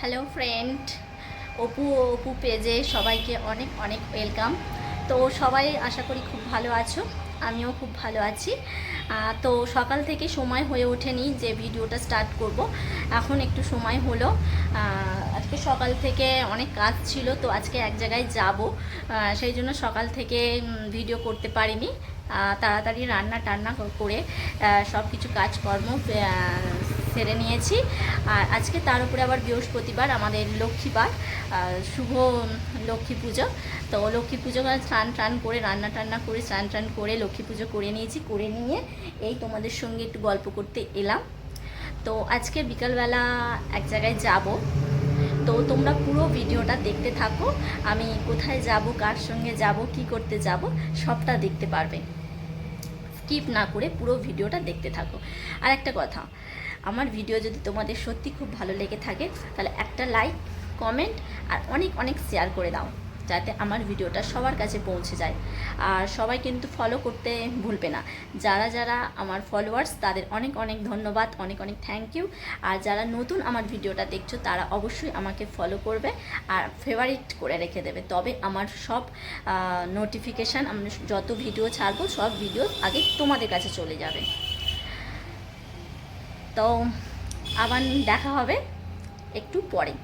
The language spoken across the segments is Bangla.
হ্যালো ফ্রেন্ড অপু অপু পেজে সবাইকে অনেক অনেক ওয়েলকাম তো সবাই আশা করি খুব ভালো আছো, আমিও খুব ভালো আছি। তো সকাল থেকে সময় হয়ে ওঠেনি যে ভিডিওটা স্টার্ট করব। এখন একটু সময় হলো। আজকে সকাল থেকে অনেক কাজ ছিল, তো আজকে এক জায়গায় যাব। সেই জন্য সকাল থেকে ভিডিও করতে পারিনি। তাড়াতাড়ি রান্না টান্না করে সব কিছু কাজকর্ম সেরে নিয়েছি। আর আজকে তার উপরে আবার বৃহস্পতিবার আমাদের লক্ষ্মীবার শুভ লক্ষ্মী পুজো। তো লক্ষ্মী পুজো স্নান টান করে, রান্না টান্না করে, স্নান টান করে লক্ষ্মী পুজো করে নিয়েছি। করে নিয়ে এই তোমাদের সঙ্গে একটু গল্প করতে এলাম। তো আজকে বিকালবেলা এক জায়গায় যাব। তো তোমরা পুরো ভিডিওটা দেখতে থাকো। আমি কোথায় যাব, কার সঙ্গে যাব, কি করতে যাব, সবটা দেখতে পারবে। স্কিপ না করে পুরো ভিডিওটা দেখতে থাকো। আর একটা কথা আমার ভিডিও যদি তোমাদের সত্যি খুব ভালো লেগে থাকে, তাহলে একটা লাইক কমেন্ট আর অনেক অনেক শেয়ার করে দাও, যাতে আমার ভিডিওটা সবার কাছে পৌঁছে যায়। আর সবাই কিন্তু ফলো করতে ভুলবে না। যারা যারা আমার ফলোয়ার্স তাদের অনেক অনেক ধন্যবাদ, অনেক অনেক থ্যাংক ইউ আর যারা নতুন আমার ভিডিওটা দেখছ, তারা অবশ্যই আমাকে ফলো করবে আর ফেভারিট করে রেখে দেবে। তবে আমার সব নোটিফিকেশান আমি যত ভিডিও ছাড়বো, সব ভিডিও আগে তোমাদের কাছে চলে যাবে। তো আবার দেখা হবে একটু পরে।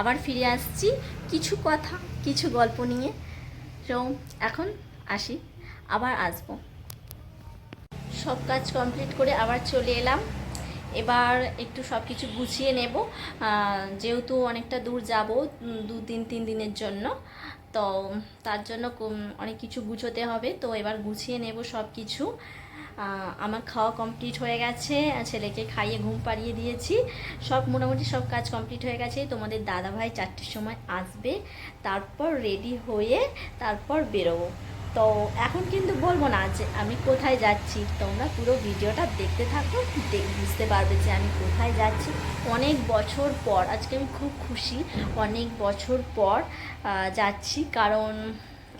আবার ফিরে আসছি কিছু কথা, কিছু গল্প নিয়ে। তো এখন আসি, আবার আসব। সব কাজ কমপ্লিট করে আবার চলে এলাম। এবার একটু সব কিছু গুছিয়ে নেব। যেহেতু অনেকটা দূর যাব দু তিন তিন দিনের জন্য। তো তার জন্য অনেক কিছু গুছোতে হবে। তো এবার গুছিয়ে নেব সব কিছু আমার খাওয়া কমপ্লিট হয়ে গেছে ছেলেকে খাইয়ে ঘুম পাড়িয়ে দিয়েছি। সব মোটামুটি সব কাজ কমপ্লিট হয়ে গেছে। তোমাদের দাদাভাই চারটের সময় আসবে, তারপর রেডি হয়ে তারপর বেরোবো। তো এখন কিন্তু বলব না যে আমি কোথায় যাচ্ছি, তোমরা পুরো ভিডিওটা দেখতে থাকো বুঝতে পারবে যে আমি কোথায় যাচ্ছি। অনেক বছর পর, আজকে আমি খুব খুশি, অনেক বছর পর যাচ্ছি। কারণ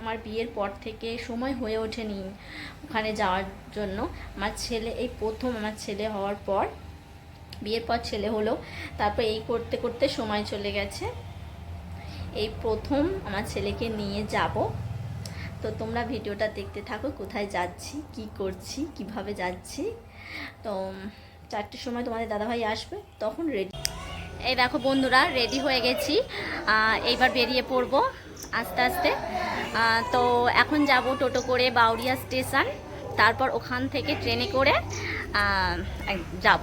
আমার বিয়ের পর থেকে সময় হয়ে ওঠেনি ওখানে যাওয়ার জন্য। আমার ছেলে, এই প্রথম আমার ছেলে হওয়ার পর, বিয়ের পর ছেলে হলো। তারপর এই করতে করতে সময় চলে গেছে। এই প্রথম আমার ছেলেকে নিয়ে যাব। তো তোমরা ভিডিওটা দেখতে থাকো, কোথায় যাচ্ছি, কি করছি, কীভাবে যাচ্ছি। তো চারটের সময় তোমাদের দাদাভাই আসবে, তখন রেডি। এই দেখো বন্ধুরা, রেডি হয়ে গেছি। এইবার বেরিয়ে পড়ব আস্তে আস্তে। তো এখন যাব টোটো করে বাউরিয়া স্টেশন। তারপর ওখান থেকে ট্রেনে করে যাব।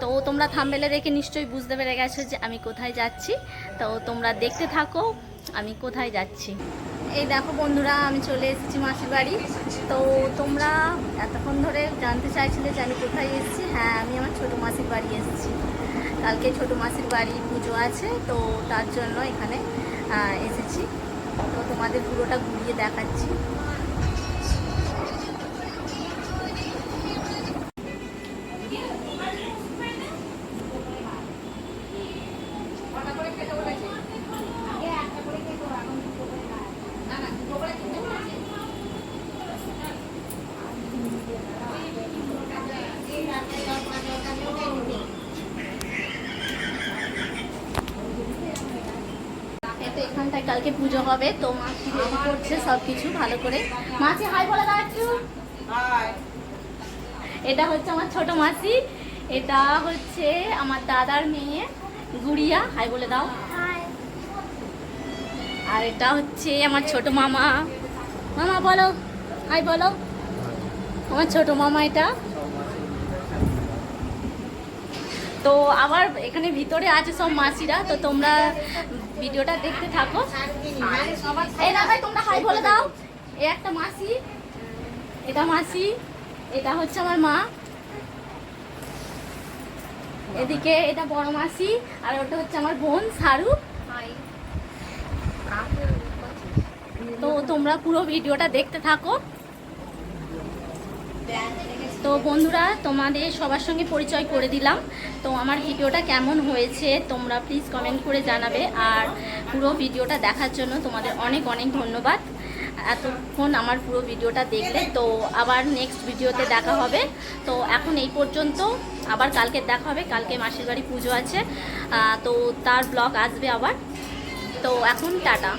তো তোমরা থামবেলে দেখে নিশ্চয়ই বুঝতে পেরে গেছো যে আমি কোথায় যাচ্ছি। তো তোমরা দেখতে থাকো, আমি কোথায় যাচ্ছি। এই দেখো বন্ধুরা, আমি চলে এসেছি মাসির বাড়ি। তো তোমরা এতক্ষণ ধরে জানতে চাইছিলে যে আমি কোথায় এসেছি। হ্যাঁ আমি আমার ছোটো মাসির বাড়ি এসেছি। কালকে ছোটো মাসির বাড়ি পুজো আছে, তো তার জন্য এখানে এসেছি। তো তোমাদের পুরোটা ঘুরিয়ে দেখাচ্ছি। এখানটায় কালকে পুজো হবে, তো মা রেডি করছে সব কিছু ভালো করে। মাছি হাই বলে একটু এটা হচ্ছে আমার ছোট মাসি, এটা হচ্ছে আমার দাদার মেয়ে, গুড়িয়া হাই বলে দাও। আর এটা হচ্ছে আমার ছোট মামা। মামা, বলো হাই বলো। আমার ছোট মামা এটা। তো আবার এখানে ভিতরে আছে সব মাসিরা, তো তোমরা ভিডিওটা দেখতে থাকো। তোমরা হাই বলে দাও। এ একটা মাসি, এটা মাসি, এটা হচ্ছে আমার মা। এদিকে এটা বড় মাসি, আর ওটা হচ্ছে আমার বোন, সারু। তো তোমরা পুরো ভিডিওটা দেখতে থাকো। তো বন্ধুরা, তোমাদের সবার সঙ্গে পরিচয় করে দিলাম। তো আমার ভিডিওটা কেমন হয়েছে, তোমরা প্লিজ কমেন্ট করে জানাবে। আর পুরো ভিডিওটা দেখার জন্য তোমাদের অনেক অনেক ধন্যবাদ। এতক্ষণ আমার পুরো ভিডিওটা দেখলে। তো আবার নেক্সট ভিডিওতে দেখা হবে। তো এখন এই পর্যন্ত আবার কালকে দেখা হবে। কালকে মাসির বাড়ি পুজো আছে। তো তার ব্লগ আসবে আবার। তো এখন টাটা।